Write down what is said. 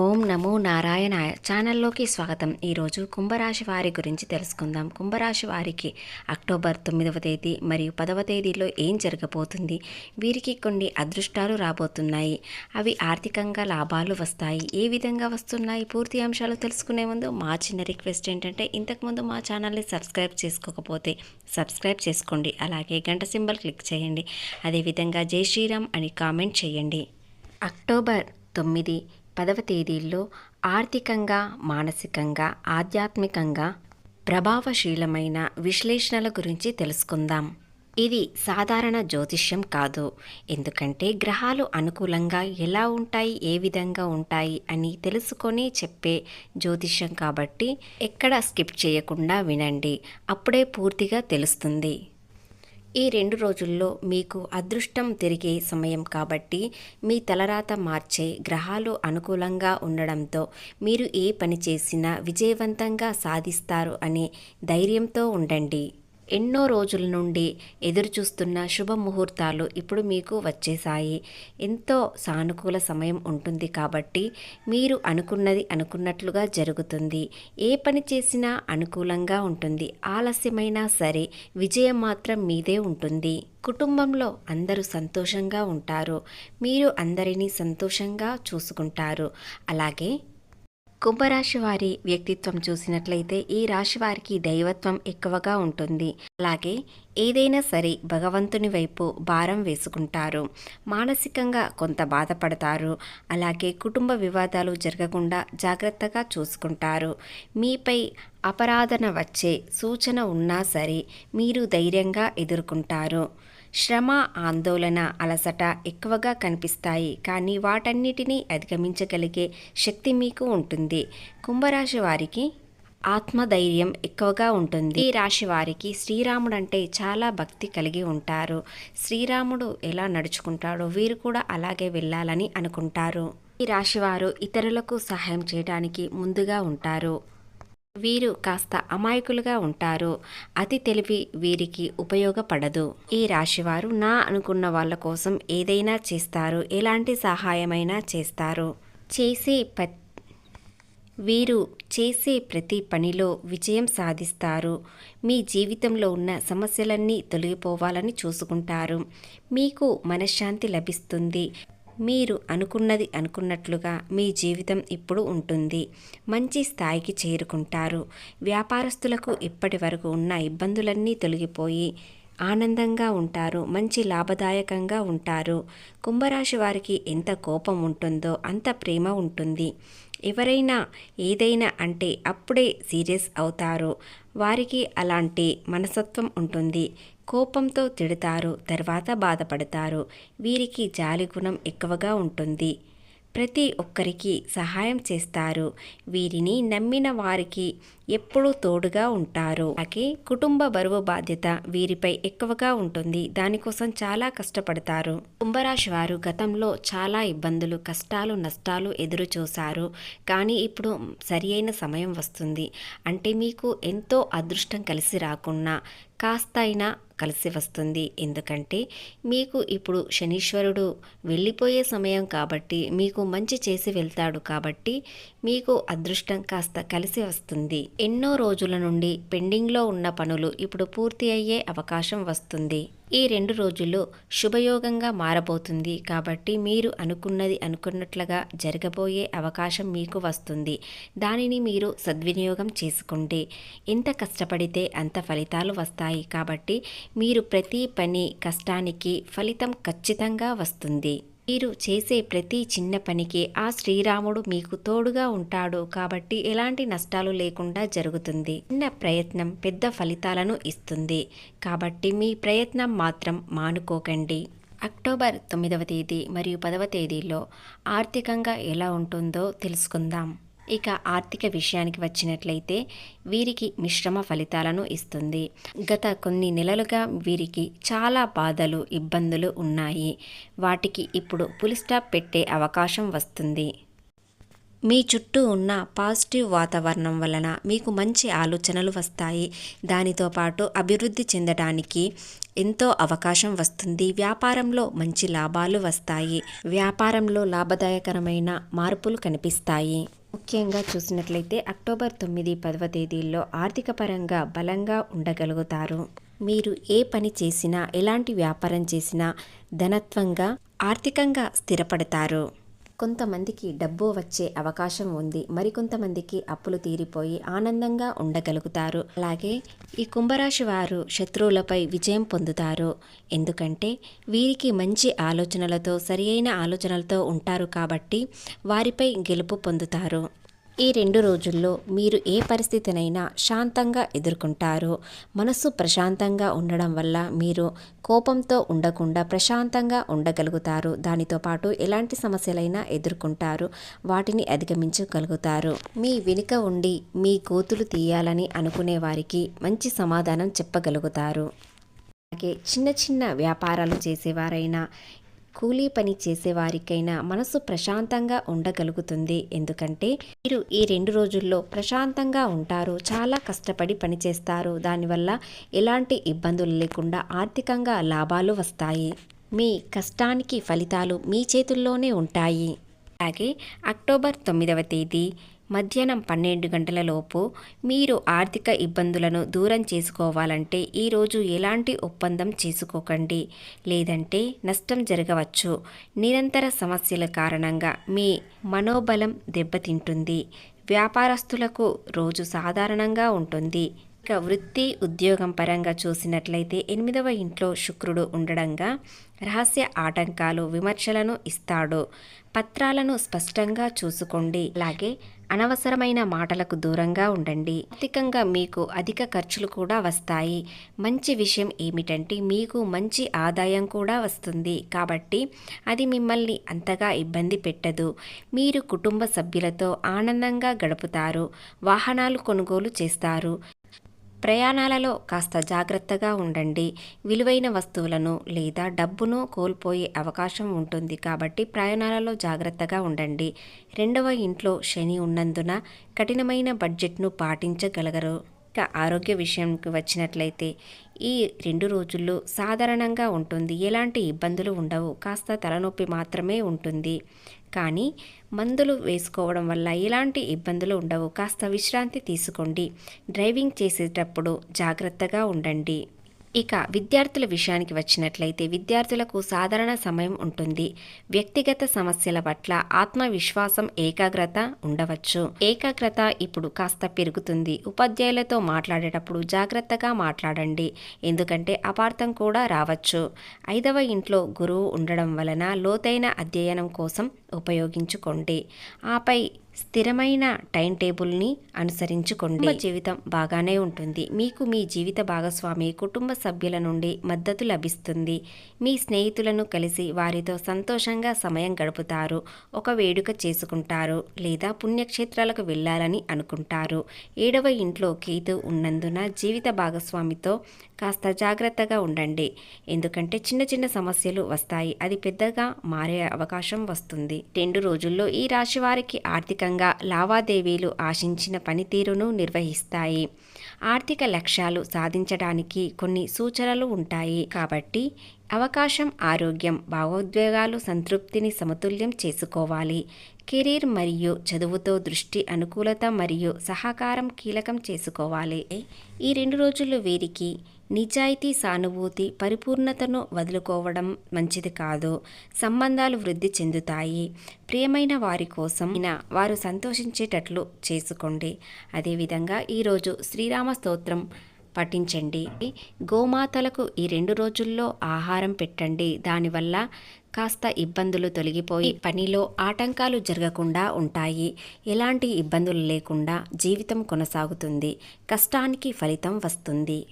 ఓం నమో నారాయణాయ ఛానల్లోకి స్వాగతం. ఈరోజు కుంభరాశి వారి గురించి తెలుసుకుందాం. కుంభరాశి వారికి అక్టోబర్ తొమ్మిదవ తేదీ మరియు పదవ తేదీలో ఏం జరగబోతుంది? వీరికి కొన్ని అదృష్టాలు రాబోతున్నాయి. అవి ఆర్థికంగా లాభాలు వస్తాయి. ఏ విధంగా వస్తున్నాయి? పూర్తి అంశాలు తెలుసుకునే ముందు మా చిన్న రిక్వెస్ట్ ఏంటంటే ఇంతకుముందు మా ఛానల్ని సబ్స్క్రైబ్ చేసుకోకపోతే సబ్స్క్రైబ్ చేసుకోండి. అలాగే గంట సింబల్ క్లిక్ చేయండి. అదేవిధంగా జై శ్రీరామ్ అని కామెంట్ చేయండి. అక్టోబర్ తొమ్మిది పదవ తేదీల్లో ఆర్థికంగా మానసికంగా ఆధ్యాత్మికంగా ప్రభావశీలమైన విశ్లేషణల గురించి తెలుసుకుందాం. ఇది సాధారణ జ్యోతిష్యం కాదు. ఎందుకంటే గ్రహాలు అనుకూలంగా ఎలా ఉంటాయి ఏ విధంగా ఉంటాయి అని తెలుసుకొని చెప్పే జ్యోతిష్యం కాబట్టి ఎక్కడ స్కిప్ చేయకుండా వినండి. అప్పుడే పూర్తిగా తెలుస్తుంది. ఈ రెండు రోజుల్లో మీకు అదృష్టం తిరిగే సమయం కాబట్టి మీ తలరాత మార్చే గ్రహాలు అనుకూలంగా ఉండడంతో మీరు ఏ పని చేసినా విజయవంతంగా సాధిస్తారు అనే ధైర్యంతో ఉండండి. ఎన్నో రోజుల నుండి ఎదురుచూస్తున్న శుభముహూర్తాలు ఇప్పుడు మీకు వచ్చేసాయి ఎంతో సానుకూల సమయం ఉంటుంది కాబట్టి మీరు అనుకున్నది అనుకున్నట్లుగా జరుగుతుంది. ఏ పని చేసినా అనుకూలంగా ఉంటుంది. ఆలస్యమైనా సరే విజయం మాత్రం మీదే ఉంటుంది. కుటుంబంలో అందరూ సంతోషంగా ఉంటారు. మీరు అందరినీ సంతోషంగా చూసుకుంటారు. అలాగే కుంభరాశి వారి వ్యక్తిత్వం చూసినట్లయితే ఈ రాశి వారికి దైవత్వం ఎక్కువగా ఉంటుంది. అలాగే ఏదైనా సరే భగవంతుని వైపు భారం వేసుకుంటారు. మానసికంగా కొంత బాధపడతారు. అలాగే కుటుంబ వివాదాలు జరగకుండా జాగ్రత్తగా చూసుకుంటారు. మీపై అపరాధన వచ్చే సూచన ఉన్నా సరే మీరు ధైర్యంగా ఎదుర్కొంటారు. శ్రమ ఆందోళన అలసట ఎక్కువగా కనిపిస్తాయి. కానీ వాటన్నిటినీ అధిగమించగలిగే శక్తి మీకు ఉంటుంది. కుంభరాశి వారికి ఆత్మధైర్యం ఎక్కువగా ఉంటుంది. ఈ రాశి వారికి శ్రీరాముడు అంటే చాలా భక్తి కలిగి ఉంటారు. శ్రీరాముడు ఎలా నడుచుకుంటాడో వీరు కూడా అలాగే వెళ్ళాలని అనుకుంటారు. ఈ రాశివారు ఇతరులకు సహాయం చేయడానికి ముందుగా ఉంటారు. వీరు కాస్త అమాయకులుగా ఉంటారు. అతి తెలివి వీరికి ఉపయోగపడదు. ఈ రాశివారు నా అనుకున్న వాళ్ళ కోసం ఏదైనా చేస్తారు. ఎలాంటి సహాయమైనా చేస్తారు. చేసే ప వీరు చేసే ప్రతి పనిలో విజయం సాధిస్తారు. మీ జీవితంలో ఉన్న సమస్యలన్నీ తొలగిపోవాలని చూసుకుంటారు. మీకు మనశ్శాంతి లభిస్తుంది. మీరు అనుకున్నది అనుకున్నట్లుగా మీ జీవితం ఇప్పుడు ఉంటుంది. మంచి స్థాయికి చేరుకుంటారు. వ్యాపారస్తులకు ఇప్పటి వరకు ఉన్న ఇబ్బందులన్నీ తొలగిపోయి ఆనందంగా ఉంటారు. మంచి లాభదాయకంగా ఉంటారు. కుంభరాశి వారికి ఎంత కోపం ఉంటుందో అంత ప్రేమ ఉంటుంది. ఎవరైనా ఏదైనా అంటే అప్పుడే సీరియస్ అవుతారు. వారికి అలాంటి మనసత్వం ఉంటుంది. కోపంతో తిడతారు తర్వాత బాధపడతారు. వీరికి జాలి గుణం ఎక్కువగా ఉంటుంది. ప్రతి ఒక్కరికి సహాయం చేస్తారు. వీరిని నమ్మిన వారికి ఎప్పుడూ తోడుగా ఉంటారు. అలాగే కుటుంబ బరువు బాధ్యత వీరిపై ఎక్కువగా ఉంటుంది. దానికోసం చాలా కష్టపడతారు. కుంభరాశి వారు గతంలో చాలా ఇబ్బందులు కష్టాలు నష్టాలు ఎదురు చూశారు కానీ ఇప్పుడు సరి అయిన సమయం వస్తుంది. అంటే మీకు ఎంతో అదృష్టం కలిసి రాకున్నా కాస్త అయినా కలిసి వస్తుంది. ఎందుకంటే మీకు ఇప్పుడు శనీశ్వరుడు వెళ్ళిపోయే సమయం కాబట్టి మీకు మంచి చేసి వెళ్తాడు కాబట్టి మీకు అదృష్టం కాస్త కలిసి వస్తుంది. ఎన్నో రోజుల నుండి పెండింగ్లో ఉన్న పనులు ఇప్పుడు పూర్తి అయ్యే అవకాశం వస్తుంది. ఈ రెండు రోజుల్లో శుభయోగంగా మారబోతుంది. కాబట్టి మీరు అనుకున్నది అనుకున్నట్లుగా జరగబోయే అవకాశం మీకు వస్తుంది. దానిని మీరు సద్వినియోగం చేసుకోండి ఎంత కష్టపడితే అంత ఫలితాలు వస్తాయి. కాబట్టి మీరు ప్రతి పని కష్టానికి ఫలితం ఖచ్చితంగా వస్తుంది. మీరు చేసే ప్రతి చిన్న పనికి ఆ శ్రీరాముడు మీకు తోడుగా ఉంటాడు కాబట్టి ఎలాంటి నష్టాలు లేకుండా జరుగుతుంది. చిన్న ప్రయత్నం పెద్ద ఫలితాలను ఇస్తుంది. కాబట్టి మీ ప్రయత్నం మాత్రం మానుకోకండి. అక్టోబర్ తొమ్మిదవ తేదీ మరియు పదవ తేదీలో ఆర్థికంగా ఎలా ఉంటుందో తెలుసుకుందాం. ఇక ఆర్థిక విషయానికి వచ్చినట్లయితే వీరికి మిశ్రమ ఫలితాలను ఇస్తుంది. గత కొన్ని నెలలుగా వీరికి చాలా బాధలు ఇబ్బందులు ఉన్నాయి. వాటికి ఇప్పుడు పులిస్టాప్ పెట్టే అవకాశం వస్తుంది. మీ చుట్టూ ఉన్న పాజిటివ్ వాతావరణం వలన మీకు మంచి ఆలోచనలు వస్తాయి. దానితో పాటు అభివృద్ధి చెందడానికి ఎంతో అవకాశం వస్తుంది. వ్యాపారంలో మంచి లాభాలు వస్తాయి. వ్యాపారంలో లాభదాయకరమైన మార్పులు కనిపిస్తాయి. ముఖ్యంగా చూసినట్లయితే అక్టోబర్ తొమ్మిది పదవ తేదీల్లో ఆర్థిక పరంగా బలంగా ఉండగలుగుతారు. మీరు ఏ పని చేసినా ఎలాంటి వ్యాపారం చేసినా ధనత్వంగా ఆర్థికంగా స్థిరపడతారు. కొంతమందికి డబ్బు వచ్చే అవకాశం ఉంది. మరికొంతమందికి అప్పులు తీరిపోయి ఆనందంగా ఉండగలుగుతారు. అలాగే ఈ కుంభరాశి వారు శత్రువులపై విజయం పొందుతారు. ఎందుకంటే వీరికి మంచి ఆలోచనలతో సరియైన ఆలోచనలతో ఉంటారు కాబట్టి వారిపై గెలుపు పొందుతారు. ఈ రెండు రోజుల్లో మీరు ఏ పరిస్థితినైనా శాంతంగా ఎదుర్కొంటారో. మనసు ప్రశాంతంగా ఉండడం వల్ల మీరు కోపంతో ఉండకుండా ప్రశాంతంగా ఉండగలుగుతారు. దానితో పాటు ఎలాంటి సమస్యలైనా ఎదుర్కొంటారు. వాటిని అధిగమించగలుగుతారు. మీ వెనుక ఉండి మీ కోతులు తీయాలని అనుకునే వారికి మంచి సమాధానం చెప్పగలుగుతారు. అలాగే చిన్న చిన్న వ్యాపారాలు చేసేవారైనా కూలీ పని చేసేవారికైనా మనసు ప్రశాంతంగా ఉండగలుగుతుంది. ఎందుకంటే మీరు ఈ రెండు రోజుల్లో ప్రశాంతంగా ఉంటారు చాలా కష్టపడి పనిచేస్తారు దానివల్ల ఎలాంటి ఇబ్బందులు లేకుండా ఆర్థికంగా లాభాలు వస్తాయి. మీ కష్టానికి ఫలితాలు మీ చేతుల్లోనే ఉంటాయి. అలాగే అక్టోబర్ తొమ్మిదవ తేదీ మధ్యాహ్నం పన్నెండు గంటలలోపు మీరు ఆర్థిక ఇబ్బందులను దూరం చేసుకోవాలంటే ఈరోజు ఎలాంటి ఒప్పందం చేసుకోకండి. లేదంటే నష్టం జరగవచ్చు. నిరంతర సమస్యల కారణంగా మీ మనోబలం దెబ్బతింటుంది. వ్యాపారస్తులకు రోజు సాధారణంగా ఉంటుంది. ఇక వృత్తి ఉద్యోగం పరంగా చూసినట్లయితే ఎనిమిదవ ఇంట్లో శుక్రుడు ఉండడంగా రహస్య ఆటంకాలు విమర్శలను ఇస్తాడు. పత్రాలను స్పష్టంగా చూసుకోండి. అలాగే అనవసరమైన మాటలకు దూరంగా ఉండండి. ఆర్థికంగా మీకు అధిక ఖర్చులు కూడా వస్తాయి. మంచి విషయం ఏమిటంటే మీకు మంచి ఆదాయం కూడా వస్తుంది. కాబట్టి అది మిమ్మల్ని అంతగా ఇబ్బంది పెట్టదు. మీరు కుటుంబ సభ్యులతో ఆనందంగా గడుపుతారు. వాహనాలు కొనుగోలు చేస్తారు. ప్రయాణాలలో కాస్త జాగ్రత్తగా ఉండండి. విలువైన వస్తువులను లేదా డబ్బును కోల్పోయే అవకాశం ఉంటుంది కాబట్టి ప్రయాణాలలో జాగ్రత్తగా ఉండండి. రెండవ ఇంట్లో శని ఉన్నందున కఠినమైన బడ్జెట్ను పాటించగలగరు. ఇక ఆరోగ్య విషయంకి వచ్చినట్లయితే ఈ రెండు రోజుల్లో సాధారణంగా ఉంటుంది. ఎలాంటి ఇబ్బందులు ఉండవు. కాస్త తలనొప్పి మాత్రమే ఉంటుంది. కానీ మందులు వేసుకోవడం వల్ల ఎలాంటి ఇబ్బందులు ఉండవు. కాస్త విశ్రాంతి తీసుకోండి. డ్రైవింగ్ చేసేటప్పుడు జాగ్రత్తగా ఉండండి. ఇక విద్యార్థుల విషయానికి వచ్చినట్లయితే విద్యార్థులకు సాధారణ సమయం ఉంటుంది. వ్యక్తిగత సమస్యల పట్ల ఆత్మవిశ్వాసం ఏకాగ్రత ఉండవచ్చు. ఏకాగ్రత ఇప్పుడు కాస్త పెరుగుతుంది. ఉపాధ్యాయులతో మాట్లాడేటప్పుడు జాగ్రత్తగా మాట్లాడండి. ఎందుకంటే అపార్థం కూడా రావచ్చు. ఐదవ ఇంట్లో గురువు ఉండడం వలన లోతైన అధ్యయనం కోసం ఉపయోగించుకోండి. ఆపై స్థిరమైన టైం టేబుల్ని అనుసరించుకోండి. జీవితం బాగానే ఉంటుంది. మీకు మీ జీవిత భాగస్వామి కుటుంబ సభ్యుల నుండి మద్దతు లభిస్తుంది. మీ స్నేహితులను కలిసి వారితో సంతోషంగా సమయం గడుపుతారు. ఒక వేడుక చేసుకుంటారు లేదా పుణ్యక్షేత్రాలకు వెళ్ళాలని అనుకుంటారు. ఏడవ ఇంట్లో కేతు ఉన్నందున జీవిత భాగస్వామితో కాస్త జాగ్రత్తగా ఉండండి. ఎందుకంటే చిన్న చిన్న సమస్యలు వస్తాయి. అది పెద్దగా మారే అవకాశం వస్తుంది. రెండు రోజుల్లో ఈ రాశి వారికి ఆర్థిక ఆర్థికంగా లావాదేవీలు ఆశించిన పనితీరును నిర్వహిస్తాయి. ఆర్థిక లక్ష్యాలు సాధించడానికి కొన్ని సూచనలు ఉంటాయి. కాబట్టి అవకాశం ఆరోగ్యం భావోద్వేగాలు సంతృప్తిని సమతుల్యం చేసుకోవాలి. కెరీర్ మరియు చదువుతో దృష్టి అనుకూలత మరియు సహకారం కీలకం చేసుకోవాలి. ఈ రెండు రోజులు వీరికి నిజాయితీ సానుభూతి పరిపూర్ణతను వదులుకోవడం మంచిది కాదు. సంబంధాలు వృద్ధి చెందుతాయి. ప్రియమైన వారి కోసం వారు సంతోషించేటట్లు చేసుకోండి. అదేవిధంగా ఈరోజు శ్రీరామ స్తోత్రం పఠించండి. గోమాతలకు ఈ రెండు రోజుల్లో ఆహారం పెట్టండి. దానివల్ల కాస్త ఇబ్బందులు తొలగిపోయి పనిలో ఆటంకాలు జరగకుండా ఉంటాయి. ఎలాంటి ఇబ్బందులు లేకుండా జీవితం కొనసాగుతుంది. కష్టానికి ఫలితం వస్తుంది.